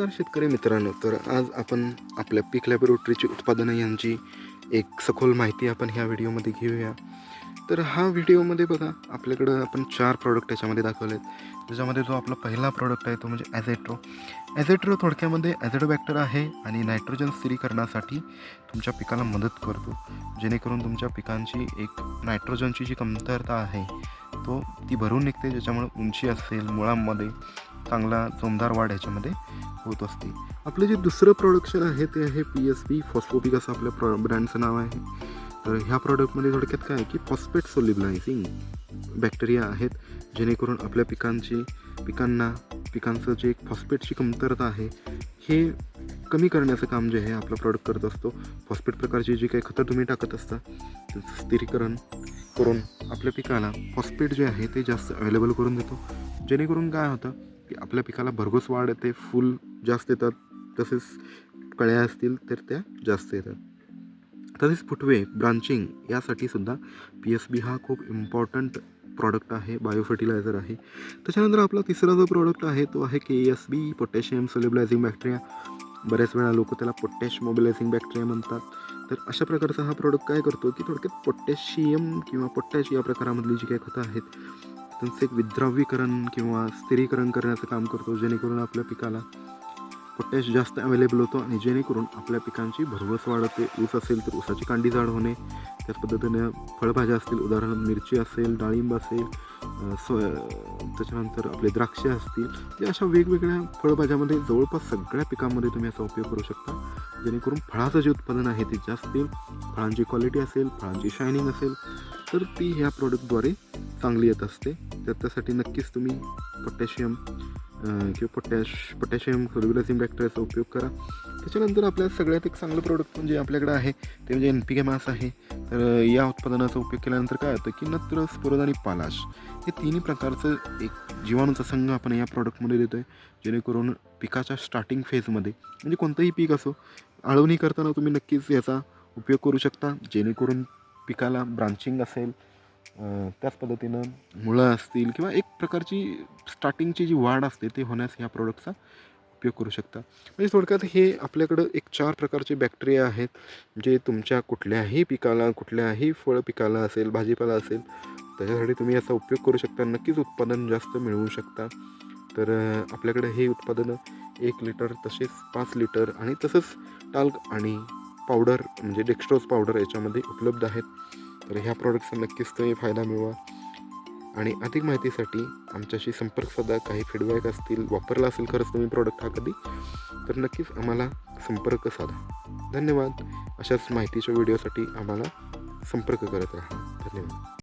नमस्कार शेतकरी मित्रांनो. तर आज आपण आपल्या पीक लॅबोरेटरीची उत्पादनं यांची एक सखोल माहिती आपण ह्या व्हिडिओमध्ये घेऊया. तर हा व्हिडिओमध्ये बघा आपल्याकडं आपण चार प्रॉडक्ट याच्यामध्ये दाखवले आहेत. त्याच्यामध्ये जो आपला पहिला प्रॉडक्ट आहे तो म्हणजे ॲझेट्रो ॲझेट्रो थोडक्यामध्ये ॲझेडोबॅक्टर आहे आणि नायट्रोजन स्थिरीकरणासाठी तुमच्या पिकाला मदत करतो. जेणेकरून तुमच्या पिकांची एक नायट्रोजनची जी कमतरता आहे तो ती भरून निघते ज्याच्यामुळे उंची असेल मुळांमध्ये चांगला जोमदार वाढ ह्याच्यामध्ये होत असते. आपलं जे दुसरं प्रोडक्शन आहे ते आहे पी एस पी फॉस्फोपिक असं आपल्या प्रॉ ब्रँडचं नाव आहे. तर ह्या प्रॉडक्टमध्ये थोडक्यात काय आहे की फॉस्फेट सोलिबलायझिंग बॅक्टेरिया आहेत जेणेकरून आपल्या पिकांची पिकांना पिकांचं जे फॉस्फेटची कमतरता आहे हे कमी करण्याचं काम जे आहे आपला प्रॉडक्ट करत असतो. फॉस्फेट प्रकारची जी काही खतं तुम्ही टाकत असता त्याचं स्थिरीकरण करून आपल्या पिकाला फॉस्फेट जे आहे ते जास्त अवेलेबल करून देतो. जेणेकरून काय होतं आपल्या पिकाला भरघोस वाढ येते फुल जास्त येतात तसेच कळ्या असतील तर त्या जास्त येतात. तसेच फुटवे ब्रांचिंग यासाठी सुद्धा पी एस बी हा खूप इम्पॉर्टंट प्रॉडक्ट आहे बायो फर्टिलायझर आहे. त्याच्यानंतर आपला तिसरा जो प्रॉडक्ट आहे तो आहे K S B potassium solubilising bacteria बऱ्याच वेळा लोक त्याला पोटॅश मोबिलायझिंग बॅक्टेरिया म्हणतात. तर अशा प्रकारचा हा प्रॉडक्ट काय करतो की थोडक्यात पोटॅशियम किंवा पोटॅश या प्रकारामधली जी काही खतं आहेत त्यांचं एक विद्राव्यीकरण किंवा स्थिरीकरण करण्याचं काम करतो जेणेकरून आपल्या पिकाला पोटॅश जास्त अवेलेबल होतो आणि जेणेकरून आपल्या पिकांची भरवस वाढ होते ऊस असेल तर ऊसाची कांडी जाड होणे त्याच पद्धतीने फळभाज्या असतील उदाहरण मिरची असेल डाळिंब असेल अ, सो त्याच्यानंतर आपले द्राक्षे असतील या अशा वेगवेगळ्या फळभाज्यामध्ये जवळपास सगळ्या पिकांमध्ये तुम्ही याचा उपयोग करू शकता. जेणेकरून फळाचं जे उत्पादन आहे ते जास्त येईल फळांची क्वालिटी असेल फळांची शायनिंग असेल तर ती ह्या प्रॉडक्टद्वारे चांगली येत असते. तर त्यासाठी नक्कीच तुम्ही पोटॅशियम किंवा पोटॅश पोटॅशियम सोल्युबलायझिंग बॅक्टेरियाचा उपयोग करा. त्याच्यानंतर आपल्या सगळ्यात एक चांगलं प्रोडक्ट म्हणजे आपल्याकडे आहे ते म्हणजे एन पी के मास आहे. तर या उत्पादनाचा उपयोग केल्यानंतर काय होतं की नत्र स्फुरद आणि पालाश हे तिन्ही प्रकारचं एक जीवाणूचा संघ आपण या प्रॉडक्टमध्ये देतो आहे जेणेकरून पिकाच्या स्टार्टिंग फेजमध्ये म्हणजे कोणतंही पीक असो आळवणी करताना तुम्ही नक्कीच याचा उपयोग करू शकता जेणेकरून पिकाला ब्रांचिंग असेल त्याच पद्धतीनं मुळं असतील किंवा एक प्रकारची स्टार्टिंगची जी वाढ असते ते होण्यास ह्या प्रोडक्टचा उपयोग करू शकता. म्हणजे थोडक्यात हे आपल्याकडं एक चार प्रकारचे बॅक्टेरिया आहेत जे तुमच्या कुठल्याही पिकाला कुठल्याही फळ पिकाला असेल भाजीपाला असेल त्याच्यासाठी तुम्ही याचा उपयोग करू शकता. नक्कीच उत्पादन जास्त मिळवू शकता. तर आपल्याकडे हे उत्पादनं एक लिटर तसेच पाच लिटर आणि तसंच टाल्क आणि पावडर म्हणजे डेक्स्ट्रोज पावडर याच्यामध्ये उपलब्ध आहेत. तर ह्या प्रॉडक्टचा नक्कीच तुम्ही फायदा मिळवा. आणि अधिक माहितीसाठी आमच्याशी संपर्क साधा. काही फीडबॅक असतील वापरला असेल खरंच तुम्ही प्रॉडक्ट हा कधी तर नक्कीच आम्हाला संपर्क साधा. धन्यवाद. अशाच माहितीच्या व्हिडिओसाठी आम्हाला संपर्क करत राहा. धन्यवाद.